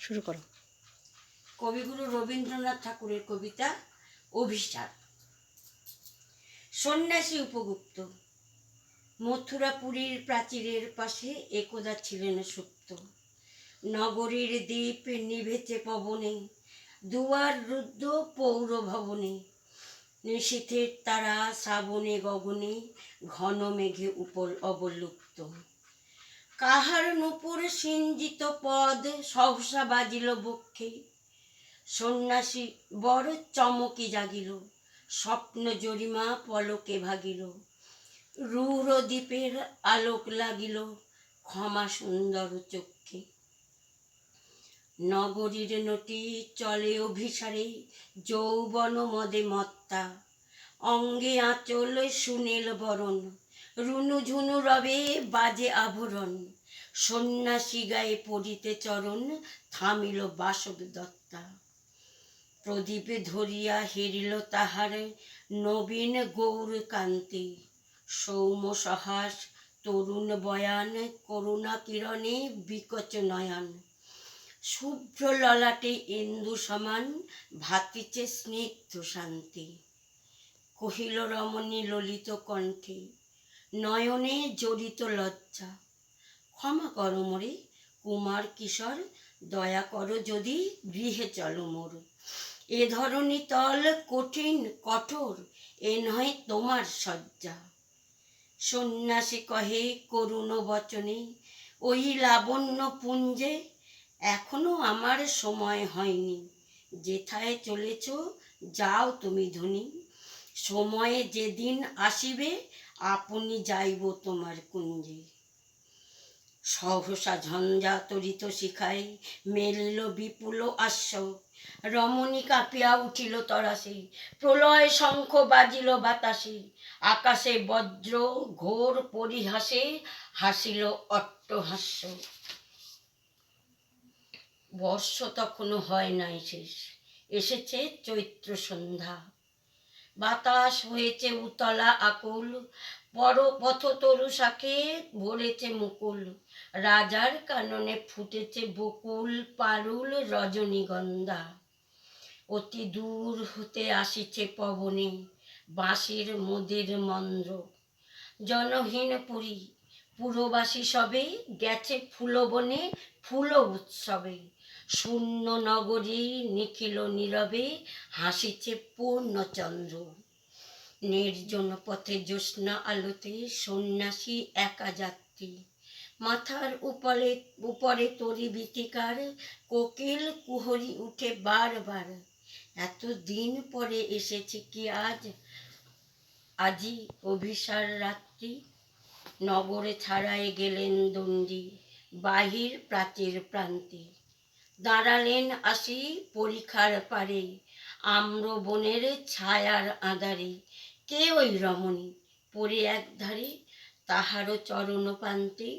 শুরু করো। কবিগুরু রবীন্দ্রনাথ ঠাকুরের কবিতা অভিশাপ। সন্ন্যাসী উপগুপ্ত, মথুরাপুরীর প্রাচীরের পাশে একদা ছিলেন সুপ্ত। নগরীর দ্বীপ নিভেছে পবনে, দুয়ার রুদ্ধ পৌর ভবনে নিশীথের তারা শ্রাবণে গগনে ঘন মেঘে উপর অবলুপ্ত। কাহার নূপুর সিঞ্জিত পদ সহসা বাজিল বক্ষে সন্ন্যাসী বড় চমকে জাগিল, স্বপ্ন জরিমা পলকে ভাগিল। রূঢ় দ্বীপের আলোক লাগিল ক্ষমা সুন্দর চক্ষে নগরীর নটি চলে অভিসারে, যৌবন মদে মত্তা। অঙ্গে আঁচল সুনীল বরণ। রুনু ঝুনু রবে বাজে আভরণ সন্ন্যাসী গায়ে পড়িতে চরণ, থামিল বাসব দত্তা। প্রদীপে ধরিয়া হেরিল তাহার নবীন গৌর কান্তি। সৌম সহাস, তরুণ বয়ান, করুণা কিরণে বিকচ নয়ন। শুভ্র ললাটে ইন্দু সমান ভাতিছে স্নিগ্ধ শান্তি। কহিল রমণী ললিত কণ্ঠে নয়নে জড়িত লজ্জা। ক্ষমা করো মোরে, কুমার কিশোর, দয়া করো যদি গৃহে চলো মোর। এ ধরনী তল কঠিন, কঠোর, এ নয় তোমার শয্যা। সন্ন্যাসী কহে, করুণ বচনে, ওই লাবণ্য পুঞ্জে এখনও আমার সময় হয়নি। যেথায় চলেছ, যাও তুমি ধনী। সময়ে যেদিন আসিবে, আপনি যাইব তোমার কুঞ্জে। সহসা ঝঞ্ঝা তরিত শিখাই মেলল বিপুল আশ্ব রমণী কাঁপিয়া উঠিল তরাসে প্রলয় শঙ্খ বাজিল বাতাসে। আকাশে বজ্র ঘোর পরিহাসে হাসিল অট্টহাস্য। বর্ষ তখনও হয় নাই শেষ, এসেছে চৈত্র সন্ধ্যা। বাতাস হয়েছে উতলা আকুল, পর পথ তরু শাকে ভরেছে মুকুল। রাজার কাননে ফুটেছে বকুল পারুল রজনীগন্ধা। অতি দূর হতে আসিছে পবনে, বাঁশির মোদের মন্দ্র জনহীন পুরী, পুরবাসী সবে গেছে ফুলবনে ফুল উৎসবে। শূন্য নগরী নিখিল নীরবে হাসিছে পূর্ণচন্দ্র। নির্জন পথে জ্যোৎস্না আলোতে সন্ন্যাসী একা যাত্রী। মাথার উপরে উপরে তরি বিতিকার কোকিল কুহরি উঠে বারবার। এত দিন পরে এসেছে কি আজ? আজি অভিসার রাত্রি। নগরে ছাড়াই গেলেন দণ্ডি, বাহির প্রাচীর প্রান্তে। দাঁড়ালেন আসি পরীক্ষার পারে। আম্র বনের ছায়ার আধারে। কে ওই রমণী? পরে একধারে তাহারও চরণ পান্তে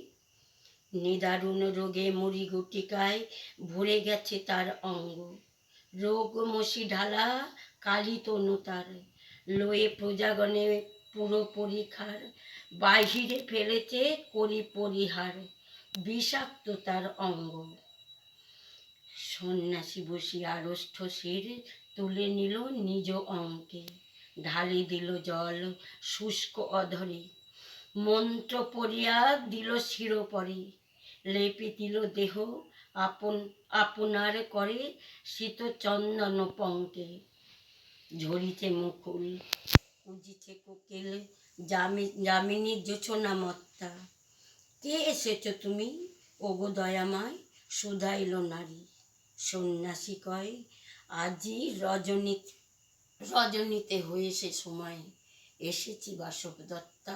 নিদারুণ রোগে মুড়ি গুটিকায় ভরে গেছে তার অঙ্গ। রোগ মশি ঢালা কালী তনু তার। লয়ে প্রজাগণে পুরো পরীক্ষার বাহিরে ফেলেছে করি পরিহার। বিষাক্ত তার অঙ্গ। সন্ন্যাসী বসি আড়ষ্ঠ শির তুলে নিল নিজ অঙ্কে। ঢালি দিল জল, শুষ্ক অধরে। মন্ত্র পড়িয়া দিল শিরোপরে। লেপে দিল দেহ, আপন, আপনার করে শীত চন্দন পঙ্কে। ঝরিছে মুকুল উজিছে কোকিল জামি যামিনী জোছনা মত্তা। কে এসেছ তুমি, ওগো দয়াময়, শুধাইল নারী? সন্ন্যাসী কয় আজই রজনী রজনীতে হয়েছে সময় এসেছি বাসব দত্তা